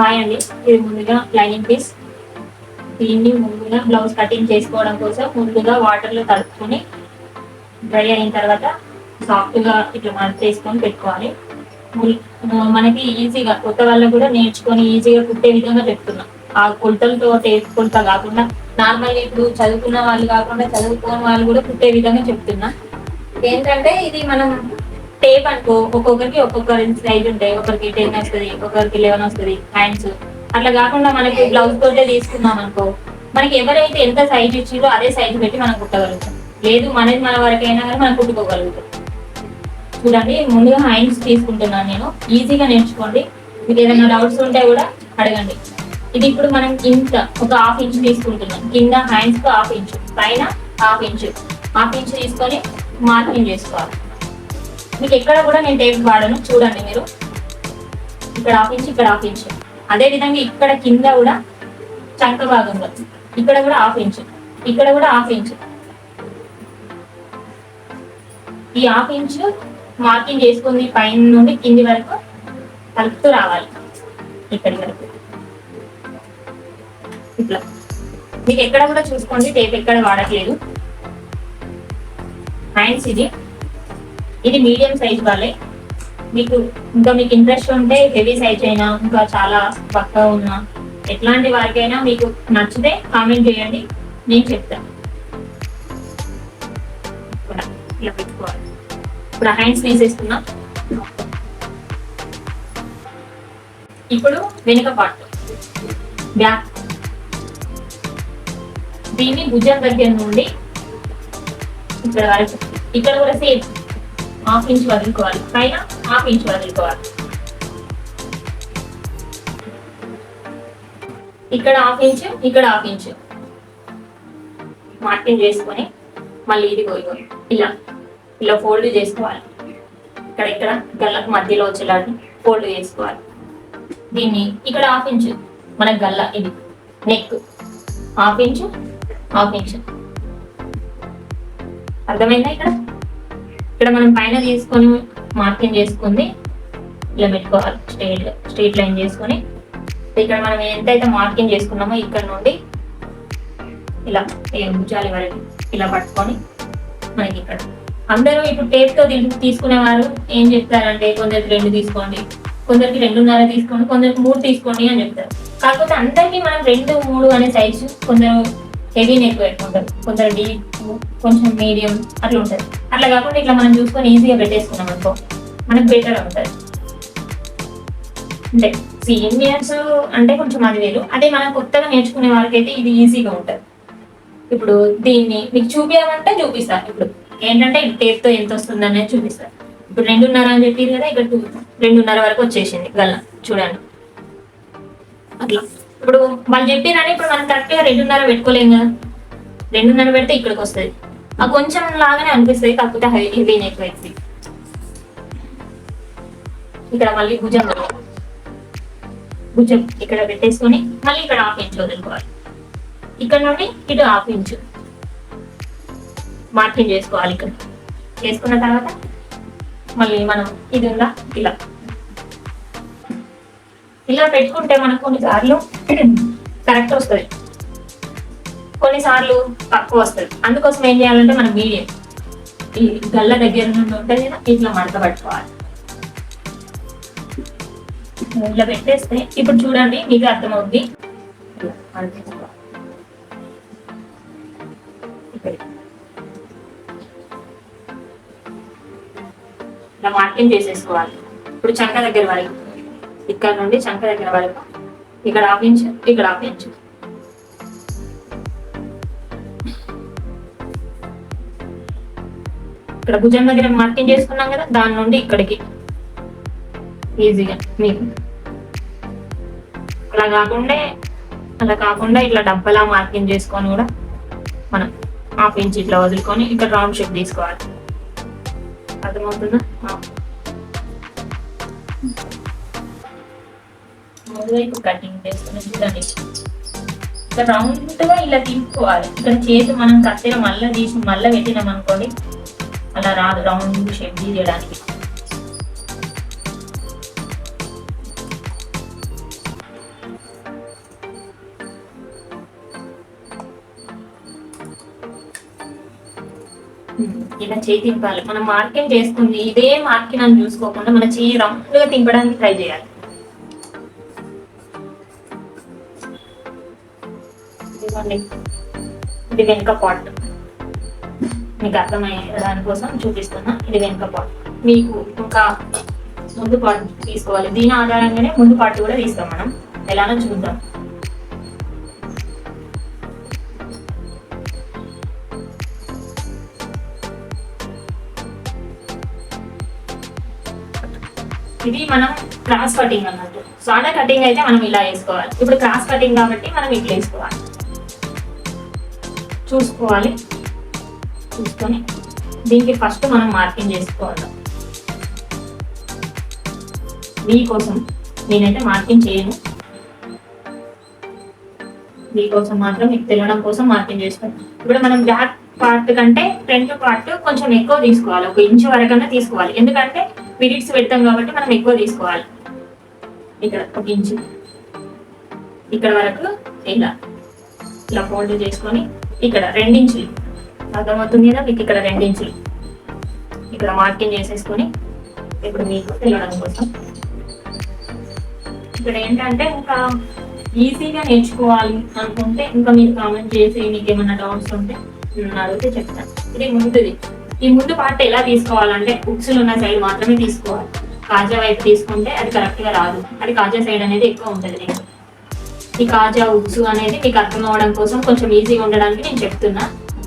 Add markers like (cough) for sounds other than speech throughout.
Hi అండి. ఇది ముందుగా లైనింగ్ పీస్. దీన్ని ముందుగా బ్లౌజ్ కటింగ్ చేసుకోవడం కోసం ముందుగా వాటర్లో తడుపుకొని డ్రై అయిన తర్వాత సాఫ్ట్గా ఇట్లా మనం చేసుకొని పెట్టుకోవాలి. ముల్- మనకి ఈజీగా కొత్త వాళ్ళకు కూడా నేర్చుకొని ఈజీగా కుట్టే విధంగా చెప్తున్నాం. ఆ కొలతలతో టేప్ కొలత కాకుండా నార్మల్ ఇప్పుడు చదువుకున్న వాళ్ళు కాకుండా చదువుకోని వాళ్ళు కూడా కుట్టే విధంగా చెప్తున్నా. ఏంటంటే ఇది మనం టేప్ అనుకో ఒక్కొక్కరికి ఒక్కొక్క సైజ్ ఉంటాయి. ఒకరికి టెన్ వస్తుంది ఒక్కొక్కరికి లెవెన్ వస్తుంది హ్యాండ్స్ అట్లా కాకుండా మనకి బ్లౌజ్ తోటే తీసుకున్నాం అనుకో మనకి ఎవరైతే ఎంత సైజ్ ఇచ్చిందో అదే సైజ్ పెట్టి మనం కుట్టగలుగుతాం. లేదు మనది మన వరకైనా కానీ మనం కుట్టుకోగలుగుతాం. చూడండి ముందుగా హ్యాండ్స్ తీసుకుంటున్నాను నేను. ఈజీగా నేర్చుకోండి. మీకు ఏదైనా డౌట్స్ ఉంటే కూడా అడగండి. ఇది ఇప్పుడు మనం ఇంత ఒక హాఫ్ ఇంచ్ తీసుకుంటున్నాం. కింద హ్యాండ్స్కు హాఫ్ ఇంచ్ పైన హాఫ్ ఇంచ్ హాఫ్ ఇంచ్ తీసుకొని మార్కింగ్ చేసుకోవాలి. మీకు ఎక్కడ కూడా నేను టేప్ వాడను. చూడండి మీరు. ఇక్కడ హాఫ్ ఇంచ్ ఇక్కడ హాఫ్ ఇంచ్ అదే విధంగా ఇక్కడ కింద కూడా చంక భాగంలో. ఇక్కడ కూడా హాఫ్ ఇంచ్ ఇక్కడ కూడా హాఫ్ ఇంచ్ ఈ హాఫ్ ఇంచ్ మార్కింగ్ చేసుకుంది పైన నుండి కింది వరకు కలుపుతూ రావాలి. ఇక్కడి వరకు. ఇట్లా. మీకు ఎక్కడ కూడా చూసుకోండి టేప్ ఎక్కడ వాడట్లేదు. హ్యాండ్స్ ఇది. ఇది మీడియం సైజ్ వాళ్ళే. మీకు ఇంకా మీకు ఇంట్రెస్ట్ ఉంటే హెవీ సైజ్ అయినా ఇంకా చాలా పక్కా ఉన్నా ఎట్లాంటి వారికైనా మీకు నచ్చితే కామెంట్ చేయండి. నేను చెప్తాను ఇలా పెట్టుకోవాలి. ఇప్పుడు హ్యాండ్స్ వేసేస్తున్నా ఇప్పుడు వెనుక పార్ట్ బ్యాక్ దీన్ని భుజం దగ్గర నుండి ఇక్కడ వరకు. ఇక్కడ కూడా సేమ్ హాఫ్ ఇంచ్ వదులుకోవాలి. పైన హాఫ్ ఇంచ్ వదులుకోవాలి. ఇక్కడ హాఫ్ ఇంచ్ ఇక్కడ హాఫ్ ఇంచ్. మార్కింగ్ చేసుకొని మళ్ళీ ఇది పోయి ఇలా ఇలా ఫోల్డ్ చేసుకోవాలి. ఇక్కడ ఇక్కడ గల్లకు మధ్యలో వచ్చేలాంటి ఫోల్డ్ చేసుకోవాలి. దీన్ని ఇక్కడ హాఫ్ ఇంచ్ మన గల్ల ఇది. Neck. Half inch half inch. అర్థమైందా ఇక్కడ? ఇక్కడ మనం పైన తీసుకొని మార్కింగ్ చేసుకుంది ఇలా పెట్టుకోవాలి స్ట్రైట్ స్ట్రైట్ లైన్ చేసుకొని. ఇక్కడ మనం ఎంతైతే మార్కింగ్ చేసుకున్నామో ఇక్కడ నుండి ఇలా ఉంచాలి భుజాలి వరకు ఇలా పట్టుకొని మనకి ఇక్కడ. అందరూ ఇప్పుడు టేప్తో తీసుకునేవారు ఏం చెప్తారంటే కొందరికి రెండు తీసుకోండి కొందరికి రెండున్నర తీసుకోండి కొందరికి మూడు తీసుకోండి అని చెప్తారు. కాకపోతే అందరికీ మనం రెండు మూడు అనే సైజు కొందరు హెవీ నెక్ పెట్టుకుంటారు కొందరు డీప్ కొంచెం మీడియం అట్లా ఉంటుంది. అట్లా కాకుండా ఇట్లా మనం చూసుకొని ఈజీగా పెట్టేసుకున్నాం అనుకో మనకు బెటర్ ఉంటుంది. అంటే సీనియర్స్ అంటే కొంచెం అది వేరు. అదే మనం కొత్తగా నేర్చుకునే వాళ్ళకైతే ఇది ఈజీగా ఉంటుంది. ఇప్పుడు దీన్ని మీకు చూపించామంటే చూపిస్తారు ఇప్పుడు ఏంటంటే టేప్తో ఎంత వస్తుంది అనేది చూపిస్తారు ఇప్పుడు రెండున్నర అని చెప్పారు కదా ఇక్కడ రెండున్నర వరకు వచ్చేసింది గల్ల. చూడండి. అట్లా. ఇప్పుడు వాళ్ళు చెప్పారని ఇప్పుడు మనం కరెక్ట్గా రెండున్నర పెట్టుకోలేము కదా. రెండున్నర పెడితే ఇక్కడికి వస్తుంది. ఆ కొంచెం లాగానే అనిపిస్తుంది కాకపోతే హై హెవీ నెక్ అవుతుంది ఇక్కడ మళ్ళీ భుజం భుజం ఇక్కడ పెట్టేసుకొని మళ్ళీ ఇక్కడ హాఫ్ ఇంచ్ వదులుకోవాలి. ఇక్కడ నుండి ఇటు హాఫ్ ఇంచ్ మార్కింగ్ చేసుకోవాలి ఇక్కడ. చేసుకున్న తర్వాత మళ్ళీ మనం ఇది ఉందా? ఇలా. ఇలా పెట్టుకుంటే మనకు కొన్నిసార్లు (clears throat) కరెక్ట్ వస్తుంది. కొన్నిసార్లు తక్కువ వస్తుంది. అందుకోసం ఏం చేయాలంటే మనం మీడియం. ఈ గల్ల దగ్గర నుండి ఉంటుంది కదా ఇట్లా మడత పట్టుకోవాలి. ఇట్లా పెట్టేస్తే ఇప్పుడు చూడండి మీకు అర్థమవుద్ది. ఇలా మడత మార్కింగ్ చేసేసుకోవాలి. ఇప్పుడు చంక దగ్గర వరకు ఇక్కడ నుండి చంక దగ్గర వరకు ఇక్కడ ఆపించు ఇక్కడ ఆపించు ఇక్కడ భుజం దగ్గర మార్కింగ్ చేసుకున్నాం కదా దాని నుండి ఇక్కడికి. ఈజీగా మీకు. అలా కాకుండా అలా కాకుండా ఇట్లా డబ్బలా మార్కింగ్ చేసుకొని కూడా మనం హాఫ్ ఇంచ్ ఇట్లా వదులుకొని ఇక్కడ రౌండ్ షేప్ తీసుకోవాలి. అర్థమవుతుందా? కటింగ్ చేసుకుని చూడండి. ఇక్కడ రౌండ్గా ఇలా తీసుకోవాలి ఇక్కడ చేతి మనం కత్తెర మళ్ళీ తీసి మళ్ళీ పెట్టినాం అనుకోండి అలా రాదు రౌండ్ షేప్ తీయడానికి. ఇలా చేయి తింపాలి. మనం మార్కింగ్ చేసుకుంది ఇదే మార్కింగ్ అని చూసుకోకుండా మన చేయి రౌండ్గా తింపడానికి ట్రై చేయాలి. ఇది వెనుక పార్ట్ మీకు అర్థమయ్యే దానికోసం చూపిస్తున్నా. ఇది వెనుక పాట్ మీకు ఇంకా ముందు పార్ట్ తీసుకోవాలి. దీని ఆధారంగానే ముందు పార్ట్ కూడా తీస్తాం మనం. ఎలానో చూద్దాం. ఇది మనం క్రాస్ కటింగ్ అన్నట్టు. సాదా కటింగ్ అయితే మనం ఇలా వేసుకోవాలి. ఇప్పుడు క్రాస్ కటింగ్ కాబట్టి మనం ఇట్లా వేసుకోవాలి. చూసుకోవాలి. చూసుకొని దీనికి ఫస్ట్ మనం మార్కింగ్ చేసుకోవాలి. మీకోసం నేనైతే మార్కింగ్ చేయను. మీకోసం మాత్రం మీకు తెలియడం కోసం మార్కింగ్ చేస్తాను. ఇప్పుడు మనం బ్యాక్ పార్ట్ కంటే ఫ్రంట్ పార్ట్ కొంచెం ఎక్కువ తీసుకోవాలి. ఒక ఇంచు వరకన్నా తీసుకోవాలి. ఎందుకంటే పీరియడ్స్ పెడతాం కాబట్టి మనం ఎక్కువ తీసుకోవాలి. ఇక్కడ ఒక ఇంచు ఇక్కడ వరకు ఇలా. ఇలా ఫోల్డ్ చేసుకొని ఇక్కడ రెండించులు అర్థమవుతుంది కదా మీకు ఇక్కడ రెండించులు. ఇక్కడ మార్కింగ్ చేసేసుకొని ఇప్పుడు మీకు తెలియడం కోసం. ఇక్కడ ఏంటంటే ఇంకా ఈజీగా నేర్చుకోవాలి అనుకుంటే ఇంకా మీరు కామెంట్ చేసి మీకు ఏమైనా డౌట్స్ ఉంటే అడిగితే చెప్తాను ఇది ముందుది. ఈ ముందు పార్ట్ ఎలా తీసుకోవాలంటే ఉక్సులు ఉన్న సైడ్ మాత్రమే తీసుకోవాలి. కాజా వైపు తీసుకుంటే అది కరెక్ట్గా రాదు. అది కాజా సైడ్ అనేది ఎక్కువ ఉంటుంది నీకు. ఈ కాజా ఉక్సు అనేది మీకు అర్థం అవ్వడం కోసం కొంచెం ఈజీగా ఉండడానికి నేను చెప్తున్నా.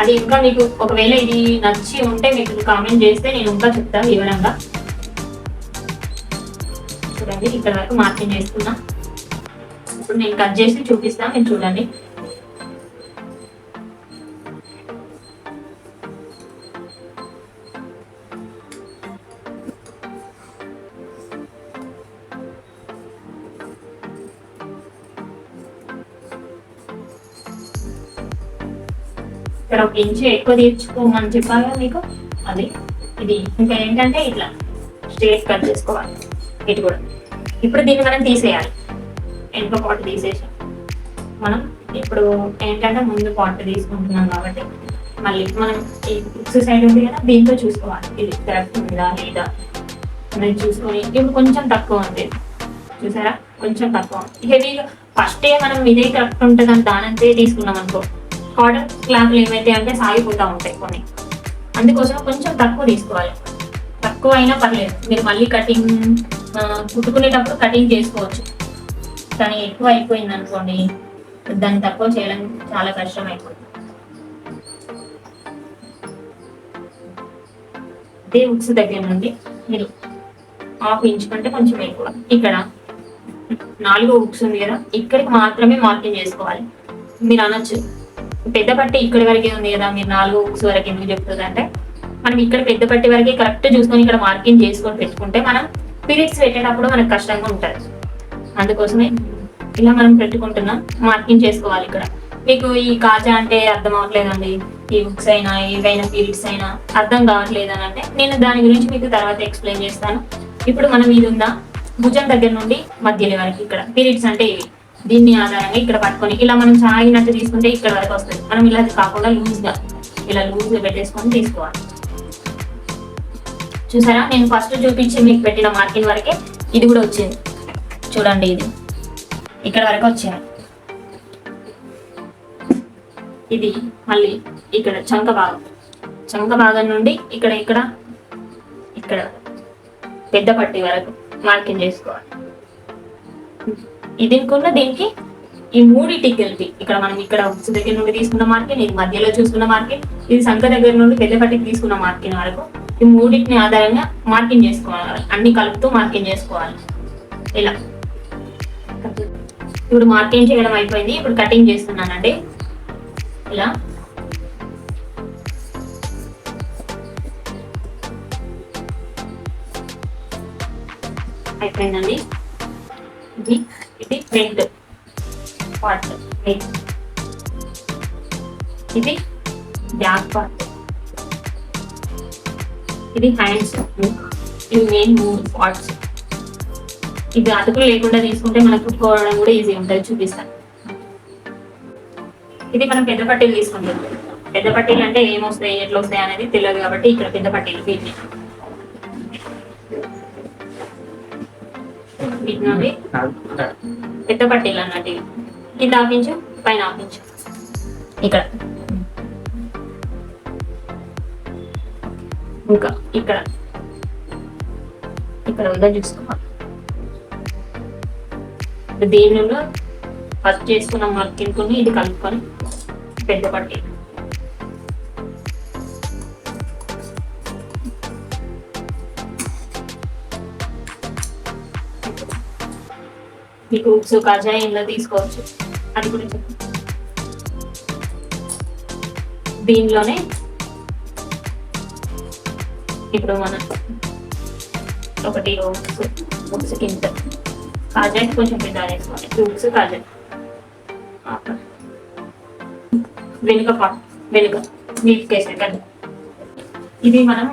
అది ఇంకా మీకు ఒకవేళ ఇది నచ్చి ఉంటే మీకు కామెంట్ చేస్తే నేను ఇంకా చెప్తాను వివరంగా. చూడండి ఇక్కడ వరకు మార్కింగ్ చేస్తున్నా ఇప్పుడు నేను కట్ చేసి చూపిస్తాను మీరు చూడండి. ఇక్కడ ఒక ఇంచు ఎక్కువ తీర్చుకోమని చెప్పాగా మీకు? అది. ఇది ఇంకా ఏంటంటే ఇట్లా స్ట్రేట్ కట్ చేసుకోవాలి. ఇటు కూడా. ఇప్పుడు దీన్ని మనం తీసేయాలి. వెనుక పాటు తీసేసి. మనం ఇప్పుడు ఏంటంటే ముందు పాటు తీసుకుంటున్నాం కాబట్టి మళ్ళీ మనం ఈ బుక్స్ సైడ్ ఉంది కదా దీంతో చూసుకోవాలి. ఇది కరెక్ట్ ఉందా లేదా? అనేది చూసుకొని ఇప్పుడు కొంచెం తక్కువ ఉంది. చూసారా? కొంచెం తక్కువ హెవీగా ఫస్టే మనం ఇదే కరెక్ట్ ఉంటుంది అని దానంతే తీసుకున్నాం అనుకో. కాటన్ క్లాత్లు ఏమైతే అంటే సాగిపోతూ ఉంటాయి కొన్ని. అందుకోసం కొంచెం తక్కువ తీసుకోవాలి. తక్కువ అయినా పర్లేదు. మీరు మళ్ళీ కటింగ్ కుట్టుకునేటప్పుడు కటింగ్ చేసుకోవచ్చు. కానీ ఎక్కువ అయిపోయింది అనుకోండి దాన్ని తక్కువ చేయడం చాలా కష్టం అయిపోతుంది అదే ఉక్స్ దగ్గర నుండి మీరు హాఫ్ ఇంచ్ కంటే కొంచెం ఎక్కువ. ఇక్కడ నాలుగో ఉక్స్ ఉంది కదా ఇక్కడికి మాత్రమే మార్కింగ్ చేసుకోవాలి. మీరు అనొచ్చు. పెద్ద పట్టి ఇక్కడ వరకే ఉంది కదా మీరు నాలుగో బుక్స్ వరకు ఎందుకు చెప్తుంది అంటే మనం ఇక్కడ పెద్ద పట్టి వరకే కరెక్ట్ చూసుకొని ఇక్కడ మార్కింగ్ చేసుకొని పెట్టుకుంటే మనం పీరియడ్స్ పెట్టేటప్పుడు మనకు కష్టంగా ఉంటుంది. అందుకోసమే ఇలా మనం పెట్టుకుంటున్నాం మార్కింగ్ చేసుకోవాలి ఇక్కడ. మీకు ఈ కాజా అంటే అర్థం అవ్వట్లేదండి. ఈ బుక్స్ అయినా ఏవైనా పీరియడ్స్ అయినా అర్థం కావట్లేదు అని అంటే నేను దాని గురించి మీకు తర్వాత ఎక్స్ప్లెయిన్ చేస్తాను. ఇప్పుడు మనం ఇది ఉందా భుజం దగ్గర నుండి మధ్యలో వరకు ఇక్కడ పీరియడ్స్ అంటే ఇవి దీన్ని ఆధారంగా ఇక్కడ పట్టుకొని ఇలా మనం సాగినట్టు తీసుకుంటే ఇక్కడ వరకు వస్తుంది. మనం ఇలా కాకుండా లూజ్గా ఇలా లూజ్గా పెట్టేసుకొని తీసుకోవాలి. చూసారా? నేను ఫస్ట్ చూపించి మీకు పెట్టిన మార్కింగ్ వరకే ఇది కూడా వచ్చింది. చూడండి ఇది. ఇక్కడ వరకు వచ్చింది. ఇది మళ్ళీ ఇక్కడ చంక భాగం. చంక భాగం నుండి ఇక్కడ ఇక్కడ ఇక్కడ. పెద్ద పట్టి వరకు మార్కింగ్ చేసుకోవాలి. ఇది కూడా దీనికి ఈ మూడింటికి కలిపి ఇక్కడ మనం ఇక్కడ ఉచ్చు దగ్గర నుండి తీసుకున్న మార్కెట్ ఇది మధ్యలో చూసుకున్న మార్కెట్ ఇది సంఖ దగ్గర నుండి పెద్దపట్టికి తీసుకున్న మార్కెట్ వరకు ఈ మూడింటిని ఆధారంగా మార్కింగ్ చేసుకోవాలి అన్ని కలుపుతూ మార్కింగ్ చేసుకోవాలి. ఇలా. ఇప్పుడు మార్కింగ్ చేయడం అయిపోయింది ఇప్పుడు కటింగ్ చేస్తున్నానండి. ఇలా. అయిపోయిందండి. ఇది. ఇది ఫ్రంట్ పార్ట్ మెయిన్ ఇది బ్యాక్ పార్ట్ ఇది హ్యాండ్స్ ఇవి మెయిన్ మూడు పార్ట్స్ ఇది అతుకులు లేకుండా తీసుకుంటే మనకు కుట్టుకోవడం కూడా ఈజీ ఉంటుంది చూపిస్తాను. ఇది మనం పెద్ద పట్టీలు తీసుకుంటాం. పెద్ద పట్టీలు అంటే ఏమొస్తాయి ఎట్లా వస్తాయి అనేది తెలియదు కాబట్టి ఇక్కడ పెద్ద పట్టీలు వీటిని. వీటిని పెద్ద పట్టీలు అన్నట్టు ఇది కింద ఆపించు పైన ఆపించు. ఇక్కడ. ఇంకా ఇక్కడ. ఇక్కడ ఉందా చూసుకోవాలి. దీనిలో ఫస్ట్ చేసుకున్న మక్కినుకుని ఇది కలుపుకొని పెద్ద పట్టీలు ఈ ఉప్సు కాజాయి తీసుకోవచ్చు. అది కూడా దీనిలోనే ఇప్పుడు మనం ఒకటి ఉప్సు ఉప్సు కింద. కాజాయి కొంచెం కింద వేసుకోవాలి ఉప్సు కాజాయి వెనుక పాట్ వెనుక. నీట్ కేసరి కదా ఇది మనం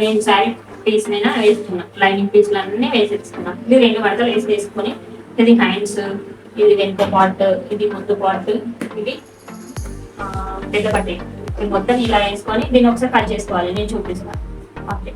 మెయిన్ శారీ పీస్ మీద వేసుకున్నాం. లైనింగ్ పీస్లు అన్నీ వేసేసుకున్నాం. ఇది రెండు మడతలు వేసి వేసుకొని ఇది హ్యాండ్స్ ఇది వెనుక పార్ట్ ఇది ముందు పార్ట్ ఇది పెద్ద పట్టే. మొత్తం ఇలా వేసుకొని దీన్ని ఒకసారి కట్ చేసుకోవాలి. నేను చూపిస్తాను. ఓకే.